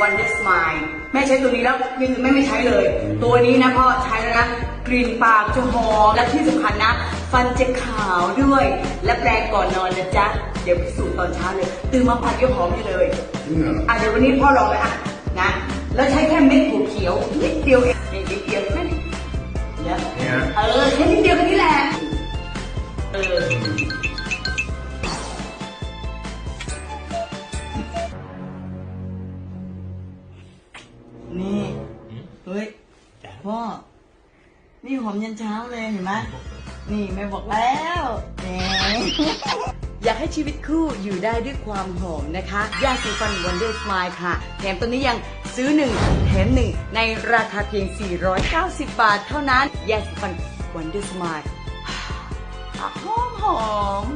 Wonder Smile แม่ใช้ตัวนี้แล้วยังอื่นแม่ไม่ใช้เลย ตัวนี้นะพ่อใช้แล้วนะกลิ่นปากจะหอมและที่สำคัญนะ ฟันจะขาวด้วย และแปรงก่อนนอนนะจ๊ะ เดี๋ยวพิสูจน์ตอนเช้าเลย ตื่นมาผัดยังหอมอยู่เลยจริงเหรออะเดี๋ยววันนี้พ่อลองเลยอะนะ แล้วใช้แค่เม็ดถั่วเขียวนิดเดียวเองนี่นิดเดียวแค่นี้เดี๋ยวเนี่ยเออแค่นิดเดียวแค่นี้ เฮ้ยพ่อ นี่หอมยันเช้าเลยเห็นไหมนี่แม่บอกแล้วแหม อยากให้ชีวิตคู่อยู่ได้ด้วยความหอมนะคะ ยาสีฟันวันเดอร์สมายค่ะ แถมตัวนี้ยังซื้อหนึ่งแถมหนึ่งในราคาเพียง 490 บาทเท่านั้น ยาสีฟันวันเดอร์สมายหอมหอม